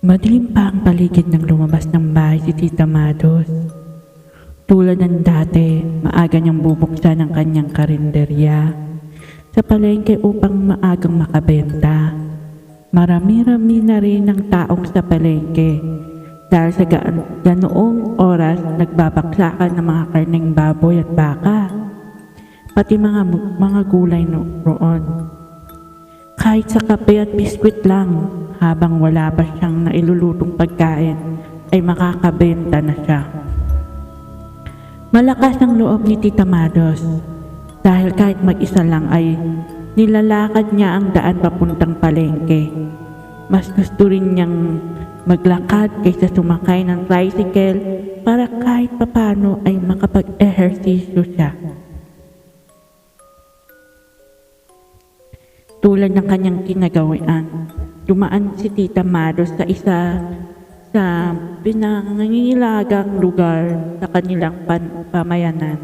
Madilim pa ang paligid ng lumabas ng bahay si Tita Mados. Tulad ng dati, maaga niyang bubuksan ang kanyang karinderya sa palengke upang maagang makabenta. Marami-rami na rin ang taong sa palengke dahil sa gaan- ganoong oras nagbabaksakan ng mga karneng baboy at baka, pati mga, mga gulay no, roon. Kahit sa kape at biskwit lang, habang wala pa siyang nailulutong pagkain, ay makakabenta na siya. Malakas ang loob ni Tita Mados dahil kahit mag-isa lang ay nilalakad niya ang daan papuntang palengke. Mas gusto rin niyang maglakad kaysa sumakay ng tricycle para kahit papano ay makapag-ehersisyo siya. Tulad ng kanyang kinagawian, dumaan si Tita Mados sa isa sa pinangangilagang lugar sa kanilang pamayanan.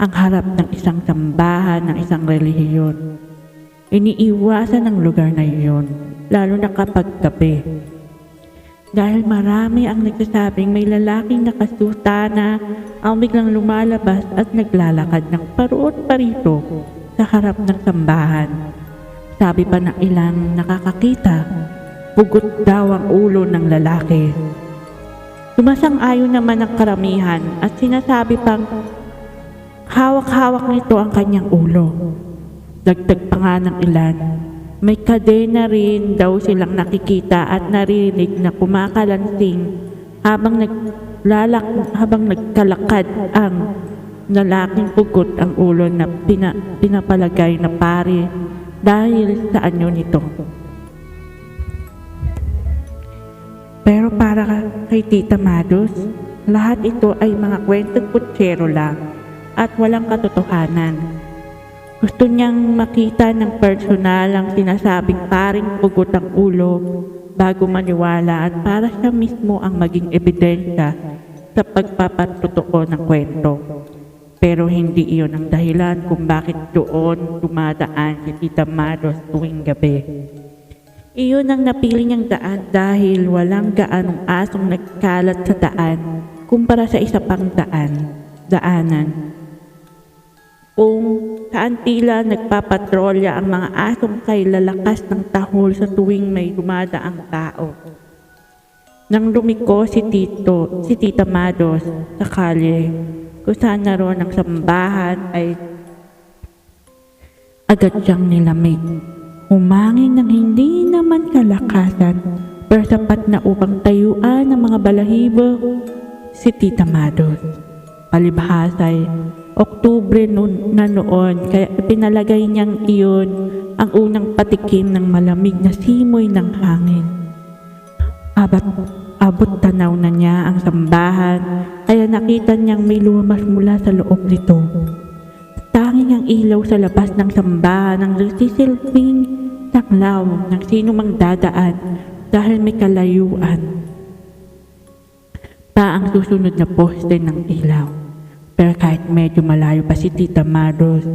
Ang harap ng isang sambahan ng isang relihiyon. Iniiwasan ng lugar na iyon, lalo na kapag gabi. Dahil marami ang nagsasabing may lalaking nakasutana ang biglang lumalabas at naglalakad ng paruot parito sa harap ng sambahan. Sabi pa ng ilang nakakakita, pugot daw ang ulo ng lalaki. Sumasang-ayon naman ang karamihan at sinasabi pang hawak-hawak nito ang kanyang ulo. Dagdag pa nga ng ilan, may kadena rin daw silang nakikita at naririnig na kumakalansing habang naglalak habang nagkalakad ang lalaking pugot ang ulo na pina, pinapalagay na pare dahil sa anyo nito. Pero para kay Tita Mados, lahat ito ay mga kwentong kutsero lang at walang katotohanan. Gusto niyang makita ng personal ang sinasabing paring pugot ang ulo bago maniwala at para siya mismo ang maging ebidensya sa pagpapatotoo ng kwento. Pero hindi iyon ang dahilan kung bakit doon dumadaan si Tita Mados tuwing gabi. Iyon ang napili niyang daan dahil walang gaanong asong nagkalat sa daan kumpara sa isa pang daan, daanan. Kung saan tila nagpapatrolya ang mga asong kay lalakas ng tahol sa tuwing may dumadaang tao. Nang lumiko si Tito, si Tita Mados sa kalye, kung saan naroon ang sambahan ay agad siyang nilamig. Humangin ng hindi naman kalakasan pero sapat na upang tayuan ng mga balahibo si Tita Mados. Palibhasa ay Oktubre noon na noon kaya pinalagay niyang iyon ang unang patikim ng malamig na simoy ng hangin. Abat, abot tanaw na niya ang sambahan kaya nakita niyang may lumas mula sa loob nito. Tanging ang ilaw sa labas ng sambahan ang nagsisilbing taklaw ng sino mang dadaan dahil may kalayuan. Pa ang susunod na poste ng ilaw. Pero kahit medyo malayo pa si Tita Maros,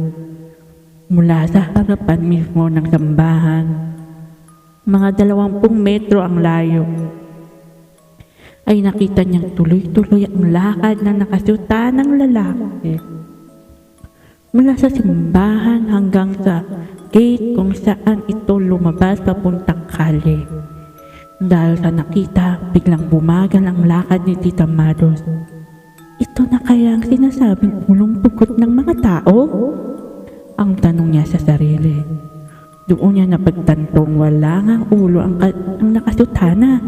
mula sa harapan mismo ng sambahan, mga dalawampung metro ang layo, ay nakita niyang tuloy-tuloy ang lakad na nakasuta ng lalaki. Mula sa simbahan hanggang sa gate kung saan ito lumabas papuntang kalye. Dahil sa nakita, biglang bumagal ang lakad ni Tita Maros. Ito na kaya ang sinasabing ulong pugot ng mga tao? Ang tanong niya sa sarili. Doon niya napagtantong wala nga ulo ang, ang nakasutana.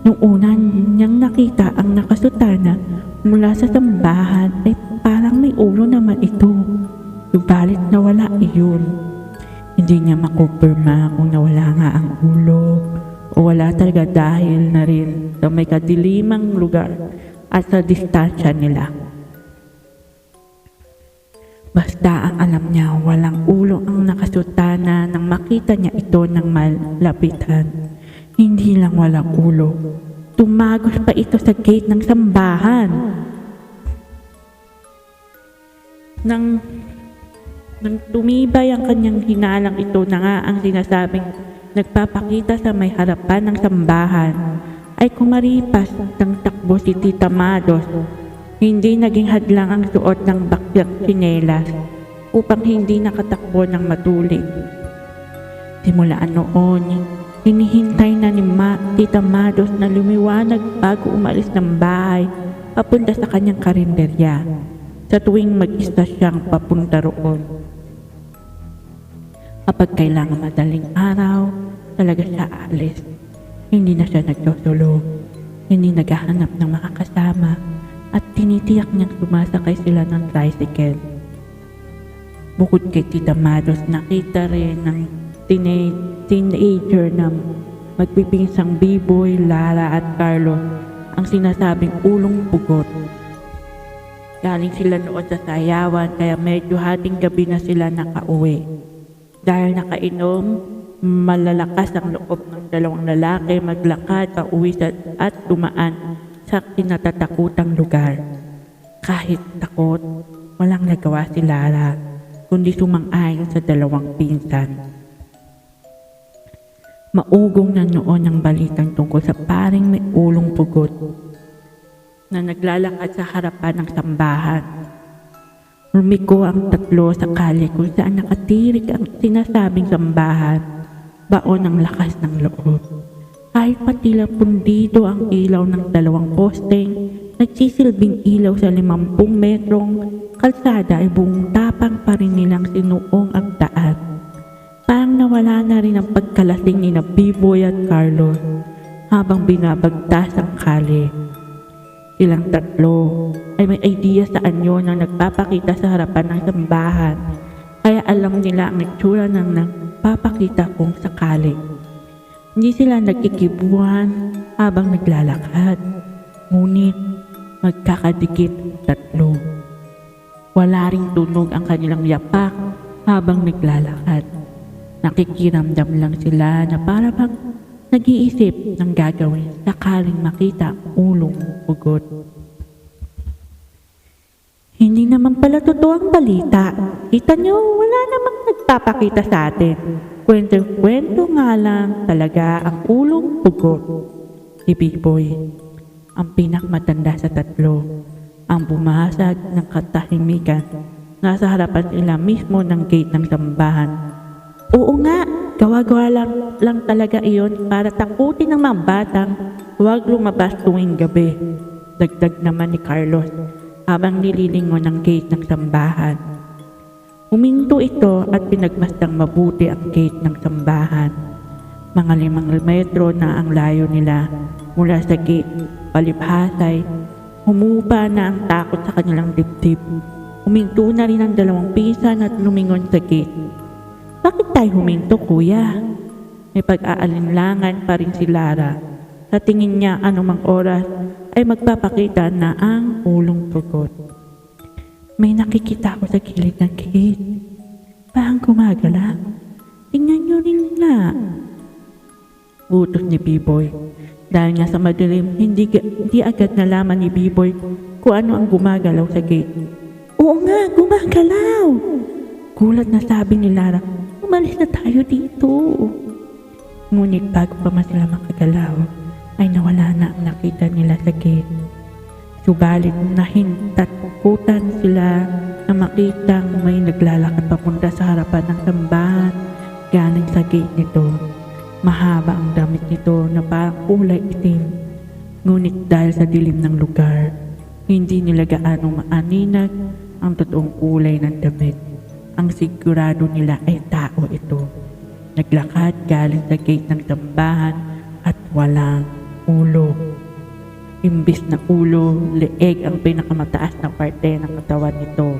Nung una niyang nakita ang nakasutana mula sa sambahan ay parang may ulo naman ito. Subalit nawala iyon. Hindi niya makumpirma kung nawala nga ang ulo o wala talaga dahil na rin sa may kadilimang lugar at sa distansya nila. Basta ang alam niya walang ulo ang nakasutana nang makita niya ito ng malapitan. Hindi lang walang ulo. Tumagos pa ito sa gate ng sambahan. Nang, nang tumibay ang kanyang hinalang ito na nga ang sinasabing nagpapakita sa may harapan ng sambahan ay kumaripas ng takbo si Tita Mados. Hindi naging hadlang ang suot ng bakyak tsinelas upang hindi nakatakbo ng matulig. Simulaan noon, hinihintay na ni Ma, Tita Mados na lumiwanag bago umalis ng bahay papunta sa kanyang karinderya sa tuwing mag-isa siyang papunta roon. Kapag kailangan madaling araw, talaga siya aalis. Hindi na siya nagsusulog. Hindi naghahanap ng makakasama at tinitiyak niyang sumasakay sila ng tricycle. Bukod kay Tita Mados, nakita rin ng teenager na magpipinsang Biboy, Lara at Carlos ang sinasabing ulong pugot. Galing sila noon sa sayawan kaya medyo hating gabi na sila nakauwi. Dahil nakainom, malalakas ang loob ng dalawang lalaki maglakad pa uwi sa, at dumaan sa kinatatakutang lugar. Kahit takot, walang nagawa si Lara, kundi sumang-ayon sa dalawang pinsan. Maugong na noon ang balitang tungkol sa paring may ulong pugot na naglalakad sa harapan ng sambahan. Lumiko ang tatlo sa kalye kung saan nakatirik ang sinasabing sambahan, baon ng lakas ng loob. Kahit patila pundido ang ilaw ng dalawang posteng, nagsisilbing ilaw sa limampung metrong kalsada ay buong tapang pa rin nilang ang. Parang nawala na rin ang pagkalasing ni na Biboy at Carlos habang binabagtas ang kalye. Silang tatlo ay may idea sa anyo na nagpapakita sa harapan ng sambahan kaya alam nila ang itsura ng nagpapakita kung sakali. Hindi sila nagkikibuhan habang naglalakad, ngunit magkakadikit tatlo. Wala ring tunog ang kanilang yapak habang naglalakad. Nakikiramdam lang sila na para bang nag-iisip ng gagawin sakaling makita ulong pugot. Hindi naman pala totoo ang balita. Kita nyo, wala namang nagpapakita sa atin. Kwento-kwento nga lang talaga ang ulong pugot. Si Biboy, ang pinakmatanda sa tatlo, ang bumahasag ng katahimikan. Nasa harapan sila mismo ng gate ng sambahan. Oo nga, gawa-gawa lang, lang talaga iyon para takutin ng mga batang huwag lumabas tuwing gabi. Dagdag naman ni Carlos habang nililingon ang gate ng sambahan. Huminto ito at pinagmastang mabuti ang gate ng sambahan. Mga limang metro na ang layo nila mula sa gate, palibhasay, humupa na ang takot sa kanilang dibdib. Huminto na rin ang dalawang pisan at lumingon sa gate. Bakit tayo huminto, kuya? May pag-aalinlangan pa rin si Lara. Sa tingin niya anumang oras ay magpapakita na ang ulong pugot. May nakikita ko sa gilid ng gate. Parang gumagala. Tingnan niyo rin nga. Utos ni B-Boy. Dahil nga sa madilim, hindi, hindi agad nalaman ni B-Boy kung ano ang gumagalaw sa gate. Oo nga, gumagalaw! Gulat na sabi ni Lara, umalis na tayo dito. Ngunit bago pa man sila makagalaw, ay nawala na ang nakita nila sa gate. Subalit nahintakutan sila na makitang may naglalakad papunta sa harapan ng sambahan galing sa gate nito. Mahaba ang damit nito na parang kulay itim. Ngunit dahil sa dilim ng lugar, hindi nila gaano maaninag ang totoong kulay ng damit. Ang sigurado nila ay tao ito. Naglakad galing sa gate ng sambahan at walang ulo. Imbis na ulo, leeg ang pinakamataas na parte ng katawan nito.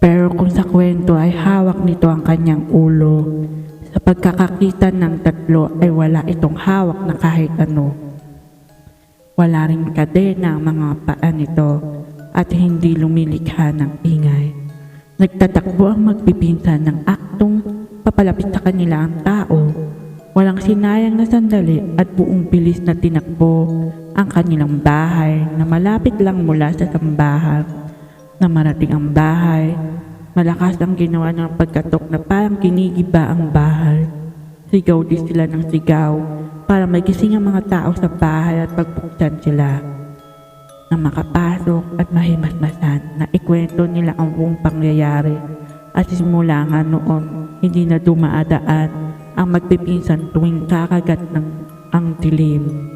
Pero kung sa kwento ay hawak nito ang kanyang ulo, sa pagkakakita ng tatlo ay wala itong hawak na kahit ano. Wala ring kadena ang mga paa nito at hindi lumilikha ng ingay. Nagtatakbo ang magpipinsan ng aktong papalapit sa kanila ang tao. Walang sinayang na sandali at buong bilis na tinakbo ang kanilang bahay na malapit lang mula sa sambahan. Na marating ang bahay, malakas ang ginawa ng pagkatok na parang kinigiba ang bahay. Sigaw din sila ng sigaw para magising ang mga tao sa bahay at pagbuksan sila na makapasok at mahimasmasan na ikwento nila ang buong pangyayari at simula nga noon hindi na dumaadaan ang magpipinsan tuwing kakagat ng ang dilim.